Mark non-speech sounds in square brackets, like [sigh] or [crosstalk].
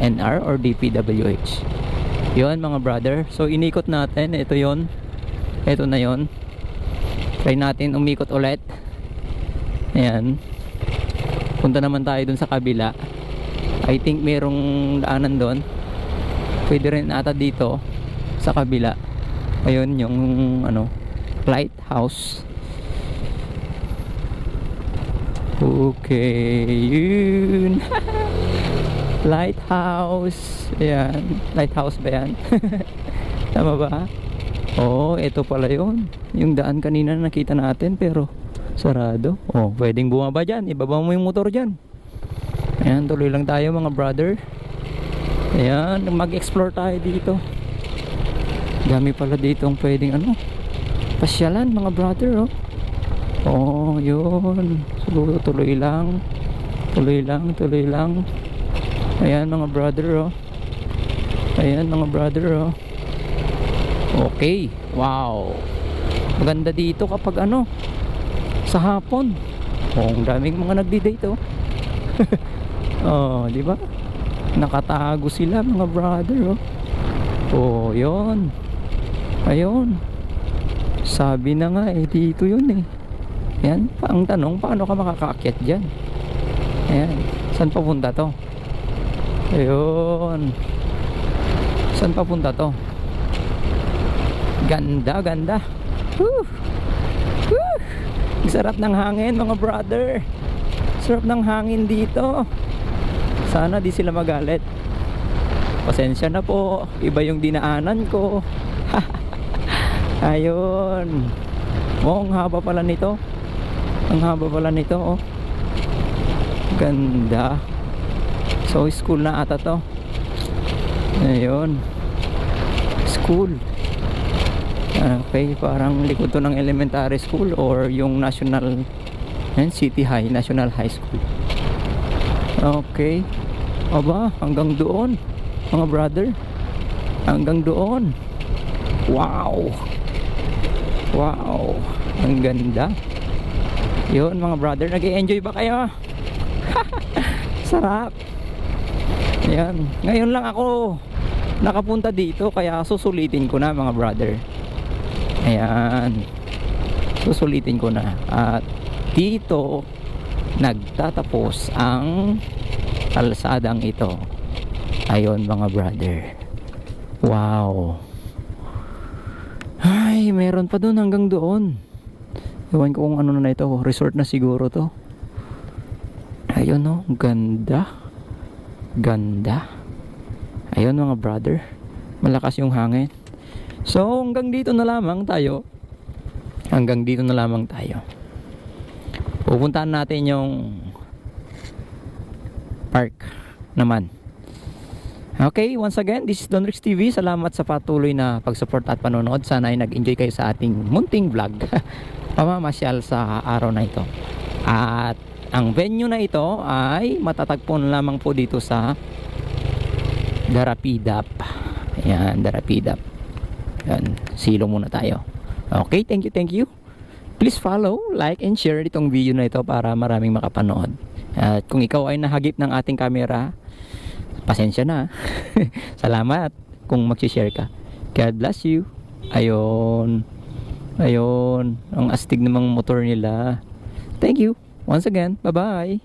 DNR or DPWH. Yun mga brother. So inikot natin. Ito yon. Ito na yon. Try natin umikot ulit. Ayan. Punta naman tayo dun sa kabila. I think merong daanan doon. Pwede rin ata dito sa kabila. Ayun yung ano lighthouse. Okay, yun. [laughs] lighthouse. Ayan. Lighthouse ba yan? [laughs] Tama ba? Oo, oh, ito pala yun. Yung daan kanina na nakita natin pero sarado. Oh, pwedeng bumaba dyan. Ibaba mo yung motor dyan. Ayan, tuloy lang tayo mga brother. Ayan, mag-explore tayo dito. Dami pala dito ang pwedeng ano. Pasyalan mga brother, oh. Oh, yun. Tuloy lang. Tuloy lang, tuloy lang. Ayan mga brother, oh. Ayan mga brother, oh. Okay. Wow. Maganda dito kapag ano, sa hapon. Oh, ang daming mga nagdi-date, oh. [laughs] oh, di ba? Nakatago sila mga brother, oh. Oh, yun. Ayun. Sabi na nga eh, dito yun eh. Yan, ang tanong, paano ka makakaakyat dyan? Ayan, saan papunta to? Ayun. Saan papunta to? Ganda, ganda. Woo! Woo! Sarap ng hangin mga brother. Sarap ng hangin dito. Sana di sila magalit. Pasensya na po. Iba yung dinaanan ko. [laughs] Ayun. Oh, ang haba pala nito. Ang haba pala nito, oh. Ganda. So, school na ata to. Ayun. School. Okay, parang likod to ng elementary school or yung national yan, city high, national high school. Okay. Aba, hanggang doon. Mga brother. Hanggang doon. Wow. Wow. Ang ganda. Yun mga brother, nag enjoy ba kayo? [laughs] Sarap. Yan. Ngayon lang ako nakapunta dito kaya susulitin ko na mga brother. Ayan. Susulitin ko na. At dito nagtatapos ang kalsadang ito. Ayon mga brother. Wow. Ay, meron pa doon hanggang doon. Ewan ko kung ano na ito. Resort na siguro to. Ayun no, ganda. Ganda. Ayun mga brother. Malakas yung hangin. So, hanggang dito na lamang tayo. Hanggang dito na lamang tayo. Pupuntahan natin yung park naman. Okay, once again, this is Don Rix TV. Salamat sa patuloy na pag-support at panonood. Sana ay nag-enjoy kayo sa ating munting vlog. [laughs] Pamamasyal sa araw na ito. At ang venue na ito ay matatagpon lamang po dito sa Darapidap. Ayan, Darapidap. Yan, silo muna tayo. Okay, thank you, thank you. Please follow, like, and share itong video na ito para maraming makapanood. At kung ikaw ay nahagip ng ating camera, pasensya na. [laughs] Salamat kung mag-share ka. God bless you. Ayon. Ayon. Ang astig namang motor nila. Thank you. Once again, bye-bye.